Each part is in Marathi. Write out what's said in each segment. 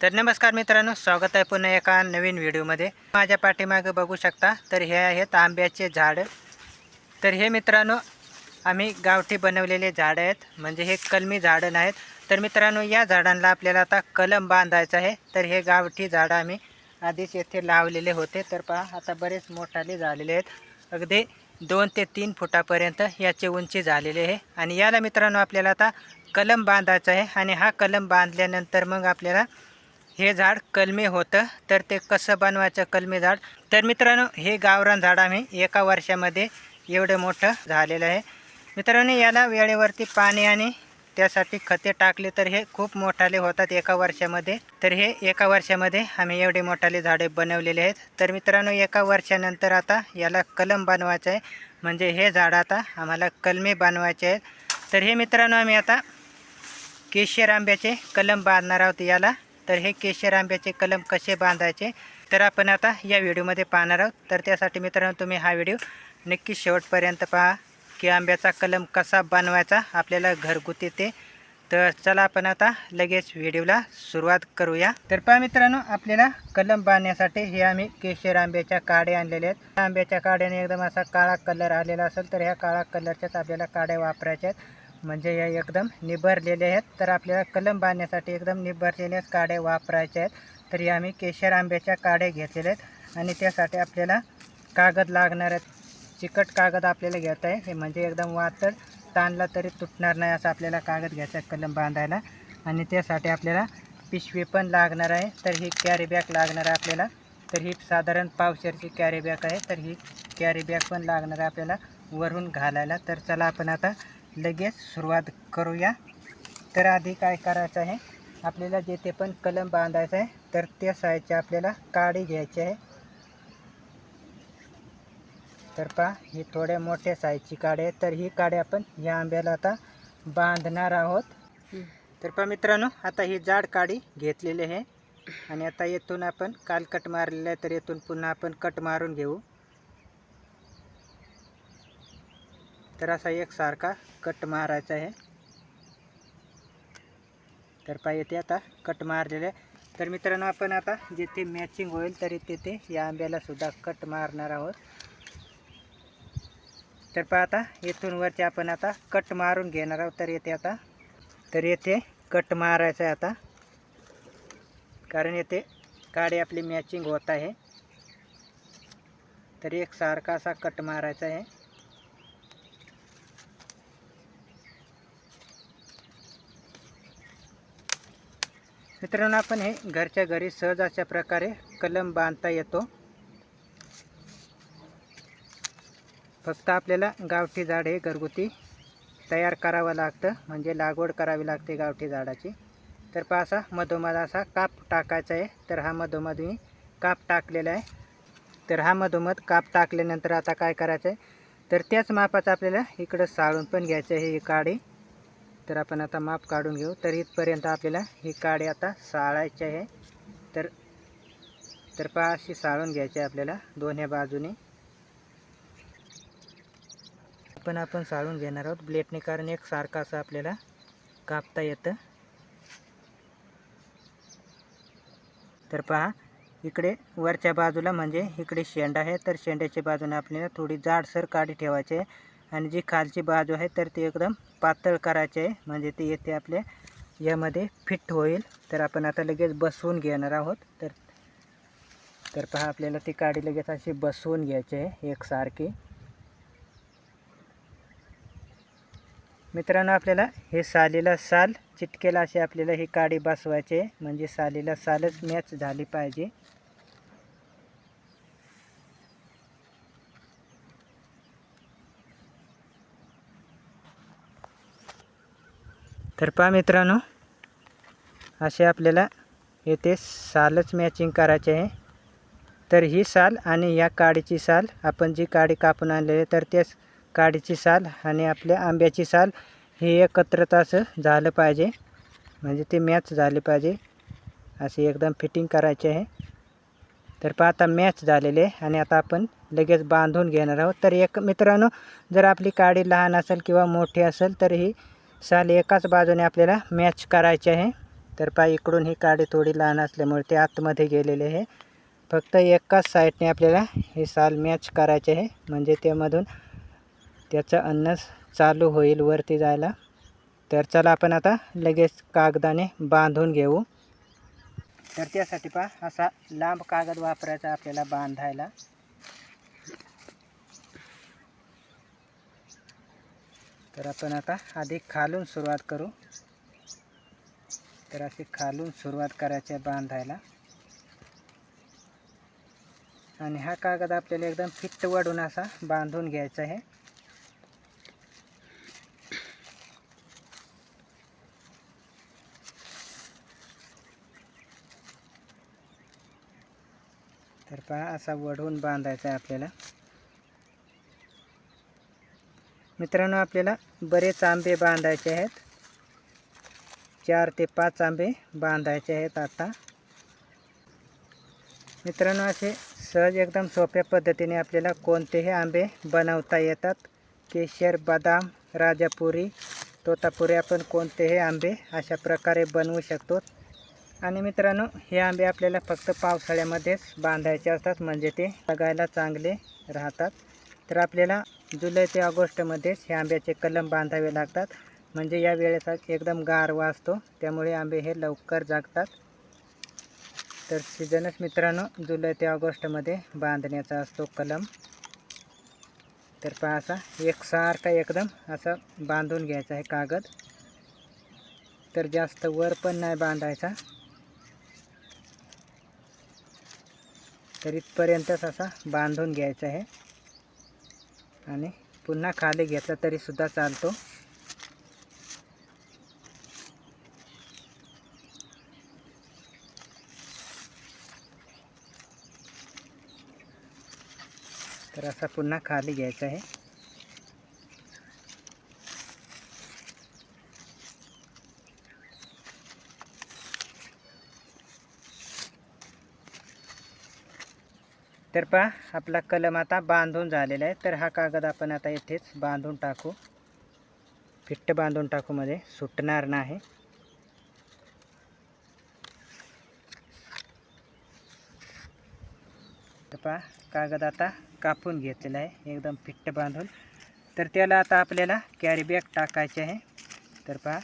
तर नमस्कार मित्रांनो स्वागत आहे पुन्हा एका नवीन व्हिडिओमध्ये. माझ्या पाठीमागे बघू शकता तर हे आहेत आंब्याचे झाडं. तर हे मित्रांनो आम्ही गावठी बनवलेले झाडं आहेत. म्हणजे हे कलमी झाडं नाहीत. तर मित्रांनो या झाडांना आपल्याला आता कलम बांधायचं आहे. तर हे गावठी झाडं आम्ही आधीच येथे लावलेले होते. तर पहा आता बरेच मोठाले झालेले आहेत. अगदी दोन ते तीन फुटापर्यंत याची उंची झालेली आहे. आणि याला मित्रांनो आपल्याला आता कलम बांधायचा आहे. आणि हा कलम बांधल्यानंतर मग आपल्याला हे झाड कलमी होतं तर ते कसं बनवायचं कलमी झाड? तर मित्रांनो हे गावरान झाड आम्ही एका वर्षामध्ये एवढं मोठं झालेलं आहे. मित्रांनो याला वेळेवरती पाणी आणि त्यासाठी खते टाकले तर हे खूप मोठाले होतात एका वर्षामध्ये. तर हे एका वर्षामध्ये आम्ही एवढे मोठाले झाडे बनवलेले आहेत. तर मित्रांनो एका वर्षानंतर आता याला कलम बनवायचं आहे. म्हणजे हे झाड आता आम्हाला कलमी बनवायचे आहेत. तर हे मित्रांनो आम्ही आता केशर आंब्याचे कलम बांधणार आहोत याला. तर हे केशर आंब्याचे कलम कसे बांधायचे तर आपण आता या व्हिडिओमध्ये पाहणार आहोत. तर त्यासाठी मित्रांनो तुम्ही हा व्हिडिओ नक्की शेवटपर्यंत पहा की आंब्याचा कलम कसा बनवायचा आपल्याला घरगुती ते. तर चला आपण आता लगेच व्हिडिओला सुरुवात करूया. तर पहा मित्रांनो आपल्याला कलम बांधण्यासाठी हे आम्ही केशर आंब्याच्या काड्या आणलेल्या आहेत. त्या आंब्याच्या काड्याने एकदम असा काळा कलर आलेला असेल तर ह्या काळा कलरच्याच आपल्याला काड्या वापरायच्या आहेत. म्हणजे या एकदम निभरलेल्या आहेत. तर आपल्याला कलम बांधण्यासाठी एकदम निभरलेल्याच काड्या वापरायच्या आहेत. तर या आम्ही केशर आंब्याच्या काड्या घेतलेल्या आहेत. आणि त्यासाठी आपल्याला कागद लागणार आहेत. चिकट कागद आपल्याला घेत आहे हे म्हणजे एकदम वातळ ताणला तरी तुटणार नाही असं आपल्याला कागद घ्यायचा आहे कलम बांधायला. आणि त्यासाठी आपल्याला पिशवी पण लागणार आहे. तर ही कॅरी बॅग लागणार आहे आपल्याला. तर ही साधारण पावशेरची कॅरी बॅग आहे. तर ही कॅरी बॅग पण लागणार आहे आपल्याला वरून घालायला. तर चला आपण आता लगेच सुरुवात करूया. तर आधी काय करायचं आहे? आपल्याला जेथे पण कलम बांधायचं आहे तर त्या साईजची आपल्याला काडी घ्यायची आहे. तर पहा ही थोड्या मोठ्या साईजची काडी आहे. तर ही काडी आपण या आंब्याला आता बांधणार आहोत. तर पहा मित्रांनो आता ही जाड काडी घेतलेली आहे. आणि आता येथून आपण काल कट मारलेलं आहे तर येथून पुन्हा आपण कट मारून घेऊ. तर असा एक सारखा कट मारायचा आहे. तर पहा ते आता कट मारलेलं आहे. तर मित्रांनो आपण आता जिथे मॅचिंग होईल तरी तिथे या आंब्याला सुद्धा कट मारणार आहोत. तर पहा आता येथून वरचे आपण आता कट मारून घेणार आहोत. तर येथे आता तर येथे कट मारायचं आहे आता. कारण येथे काडी आपली मॅचिंग होत आहे. तर एक सारखा असा कट मारायचा आहे. मित्रांनो आपण हे घरच्या घरी सहज अशा प्रकारे कलम बांधता येतो. फक्त आपल्याला गावठी झाड हे घरगुती तयार करावं लागतं म्हणजे लागवड करावी लागते गावठी झाडाची. तर पहा असा मधोमध असा काप टाकायचा आहे. तर हा मधोमध मी काप टाकलेला आहे. तर हा मधोमध काप टाकल्यानंतर आता काय करायचं आहे? तर त्याच मापाचं आपल्याला इकडं साळून पण घ्यायचं आहे ही काडी. तर आपण आता माप काढून घेऊ. तर इथपर्यंत आपल्याला ही काडे आता साळायचे आहे. तर तर पहा अशी साळून घ्यायची आहे आपल्याला दोन्ही बाजूने. पण आपण साळून घेणार आहोत. ब्लेटने कारण एक सारखं असं आपल्याला कापता येतं. तर पहा इकडे वरच्या बाजूला म्हणजे इकडे शेंड आहे. तर शेंड्याच्या बाजूने आपल्याला थोडी जाडसर काडी ठेवायची आहे. आणि जी खालची बाजू आहे तर ती एकदम पातळ करायची आहे. म्हणजे ती येते आपल्या यामध्ये फिट होईल. तर आपण आता लगेच बसवून घेणार आहोत. तर तर पहा आपल्याला ती काडी लगेच अशी बसवून घ्यायची आहे एकसारखी. मित्रांनो आपल्याला हे सालीला साल चिटकेल अशी आपल्याला ही काडी बसवायची आहे. म्हणजे सालीला सालच मॅच झाली पाहिजे. तर पहा मित्रांनो असे आपल्याला येथे सालच मॅचिंग करायचे आहे. तर ही साल आणि या काडीची साल आपण जी काडी कापून आणलेली आहे तर त्याच काडीची साल आणि आपल्या आंब्याची साल हे एकत्रच असं झालं पाहिजे. म्हणजे ते मॅच झाले पाहिजे. असे एकदम फिटिंग करायचे आहे. तर पहा आता मॅच झालेले आहे आणि आता आपण लगेच बांधून घेणार आहोत. तर एक मित्रांनो जर आपली काडी लहान असेल किंवा मोठी असेल तर ही साल एकाच बाजूने आपल्याला मॅच करायची आहे. तर पाय इकडून ही काडी थोडी लहान असल्यामुळे ते आतमध्ये गेलेले आहे. फक्त एकाच साईडने आपल्याला हे साल मॅच करायचे आहे. म्हणजे त्यामधून त्याचं अन्न चालू होईल वरती जायला. तर चला आपण आता लगेच कागदाने बांधून घेऊ. तर त्यासाठी पहा असा लांब कागद वापरायचा आपल्याला बांधायला. तर आपण आता आधी खालून सुरुवात करू. तर अशी खालून सुरुवात करायची आहे बांधायला. आणि हा कागद आपल्याला एकदम फिट्ट वडून असा बांधून घ्यायचा आहे. तर पहा असा वढवून बांधायचा आहे आपल्याला. मित्रांनो आपल्याला बरेच आंबे बांधायचे आहेत. चार ते पाच आंबे बांधायचे आहेत आता. मित्रांनो असे सहज एकदम सोप्या पद्धतीने आपल्याला कोणतेही आंबे बनवता येतात. केशर बदाम राजापुरी तोतापुरी आपण कोणतेही आंबे अशा प्रकारे बनवू शकतो. आणि मित्रांनो हे आंबे आपल्याला फक्त पावसाळ्यामध्येच बांधायचे असतात म्हणजे ते बघायला चांगले राहतात. तर आपल्याला जुलै ते ऑगस्टमध्येच हे आंब्याचे कलम बांधावे लागतात. म्हणजे या वेळेचा एकदम गारवा असतो त्यामुळे आंबे हे लवकर जागतात. तर सीजनच मित्रांनो जुलै ते ऑगस्टमध्ये बांधण्याचा असतो कलम. तर पहा असा एकसारखा एकदम असा बांधून घ्यायचा आहे कागद. तर जास्त वर पण नाही बांधायचा. तर इथपर्यंतच असा बांधून घ्यायचा आहे. आणि पुन्हा खाली घेतला तरीसुद्धा चालतो. तर असा पुन्हा खाली घ्यायचा आहे. तर पहा आपला कलम आता बांधून झालेला आहे. तर हा कागद आपण आता इथेच बांधून टाकू. फिट्ट बांधून टाकू मध्ये. सुटणार नाही. तर पहा कागद आता कापून घेतलेला आहे. एकदम फिट्ट बांधून. तर त्याला आता आपल्याला कॅरीबॅग टाकायची टाकायचे आहे. तर पहा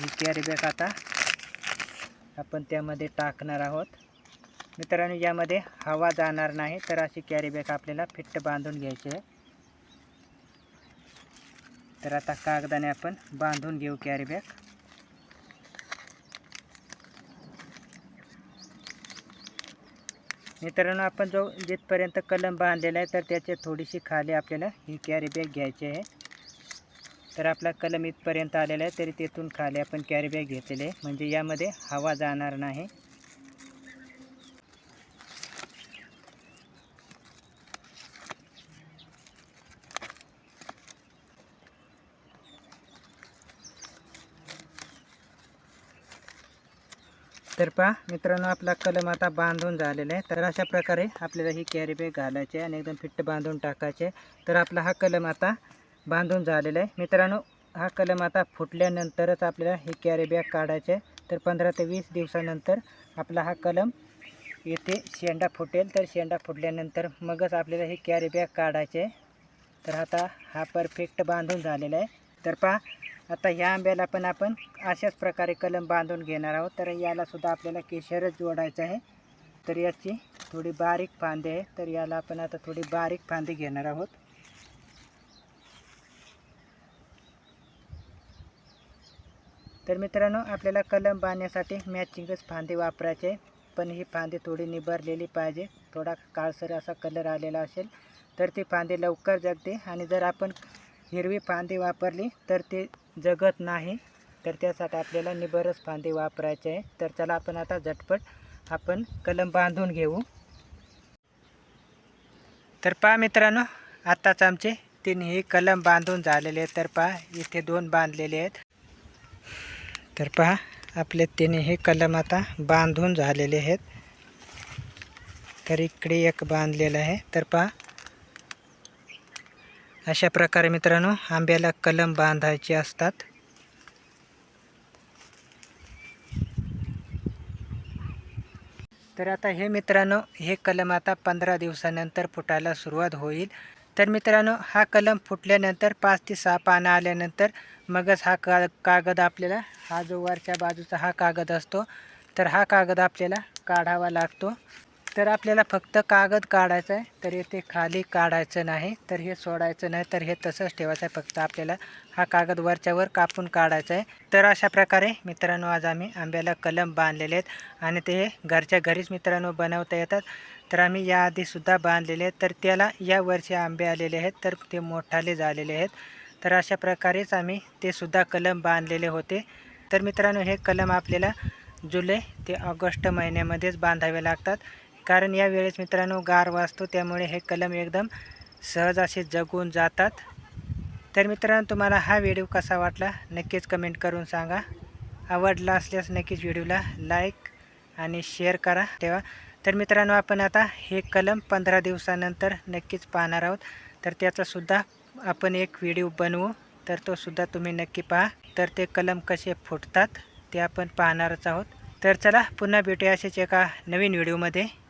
ही कॅरीबॅग आता आपण त्यामध्ये टाकणार आहोत. मित्रांनो यामध्ये हवा जाणार नाही तर अशी कॅरी बॅग आपल्याला फिट्ट बांधून घ्यायची आहे. तर आता कागदाने आपण बांधून घेऊ कॅरी बॅग मित्रांनो आपण जो जिथपर्यंत कलम बांधलेला आहे तर त्याच्या थोडीशी खाली आपल्याला ही कॅरी बॅग घ्यायची आहे. तर आपला कलम इथपर्यंत आलेला आहे तरी तिथून खाली आपण कॅरी बॅग घेतलेली आहे. म्हणजे यामध्ये हवा जाणार नाही. तर पहा मित्रांनो आपला कलम आता बांधून झालेला आहे. तर अशा प्रकारे आपल्याला ही कॅरी बॅग घालायची आहे आणि एकदम फिट्ट बांधून टाकायचे तर आपला हा कलम आता बांधून झालेला आहे. मित्रांनो हा कलम आता फुटल्यानंतरच आपल्याला ही कॅरी बॅग काढायचे तर पंधरा ते वीस दिवसानंतर आपला हा कलम येथे शेंडा फुटेल. तर शेंडा फुटल्यानंतर मगच आपल्याला ही कॅरी बॅग काढायचे तर आता हा परफेक्ट बांधून झालेला आहे. तर पहा आता ह्या आंब्याला पण आपण अशाच प्रकारे कलम बांधून घेणार आहोत. तर याला सुद्धा आपल्याला केशरच जोडायचं आहे. तर याची थोडी बारीक फांदी आहे. तर याला आपण आता थोडी बारीक फांदी घेणार आहोत. तर मित्रांनो आपल्याला कलम बांधण्यासाठी मॅचिंगच फांदी वापरायचे आहे. पण ही फांदी थोडी निभारलेली पाहिजे. थोडा काळसर असा कलर आलेला असेल तर ती फांदी लवकर जगते. आणि जर आपण हिरवी फांदी वापरली तर ते जगत नाही. तर त्यासाठी आपल्याला निबरच फांदी वापरायचे आहे. तर चला आपण आता झटपट आपण कलम बांधून घेऊ. तर पहा मित्रांनो आत्ताच आमचे तिन्ही कलम बांधून झालेले आहेत. तर पहा इथे दोन बांधलेले आहेत. तर पहा आपले तिन्ही कलम आता बांधून झालेले आहेत. तर इकडे एक बांधलेलं आहे. तर पहा अशा प्रकारे मित्रांनो आंब्याला कलम बांधायचे असतात. तर आता हे मित्रांनो हे कलम आता पंधरा दिवसानंतर फुटायला सुरुवात होईल. तर मित्रांनो हा कलम फुटल्यानंतर पाच ते सहा पानं आल्यानंतर मगच हा का कागद आपल्याला हा जो वरच्या बाजूचा हा कागद असतो तर हा कागद आपल्याला काढावा लागतो. तर आपल्याला फक्त कागद काढायचा आहे तर ते खाली काढायचं नाही तर हे सोडायचं नाही तर हे तसंच ठेवायचं आहे. फक्त आपल्याला हा कागद वरच्यावर कापून काढायचा आहे. तर अशा प्रकारे मित्रांनो आज आम्ही आंब्याला कलम बांधलेले आहेत आणि ते घरच्या घरीच मित्रांनो बनवता येतात. तर आम्ही याआधीसुद्धा बांधलेले आहेत. तर त्याला या वर्षी आंबे आलेले आहेत तर ते मोठाले झालेले आहेत. तर अशा प्रकारेच आम्ही ते सुद्धा कलम बांधलेले होते. तर मित्रांनो हे कलम आपल्याला जुलै ते ऑगस्ट महिन्यामध्येच बांधावे लागतात. कारण या वेळेस मित्रांनो गार वाजतो त्यामुळे हे कलम एकदम सहज असे जगून जातात. तर मित्रांनो तुम्हाला हा व्हिडिओ कसा वाटला नक्कीच कमेंट करून सांगा. आवडला असल्यास नक्कीच व्हिडिओला लाईक आणि शेअर करा तेव्हा. तर मित्रांनो आपण आता हे कलम पंधरा दिवसानंतर नक्कीच पाहणार आहोत. तर त्याचासुद्धा आपण एक व्हिडिओ बनवू. तर तो सुद्धा तुम्ही नक्की पहा. तर ते कलम कसे फुटतात ते आपण पाहणारच आहोत. तर चला पुन्हा भेटूया असेच एका नवीन व्हिडिओमध्ये.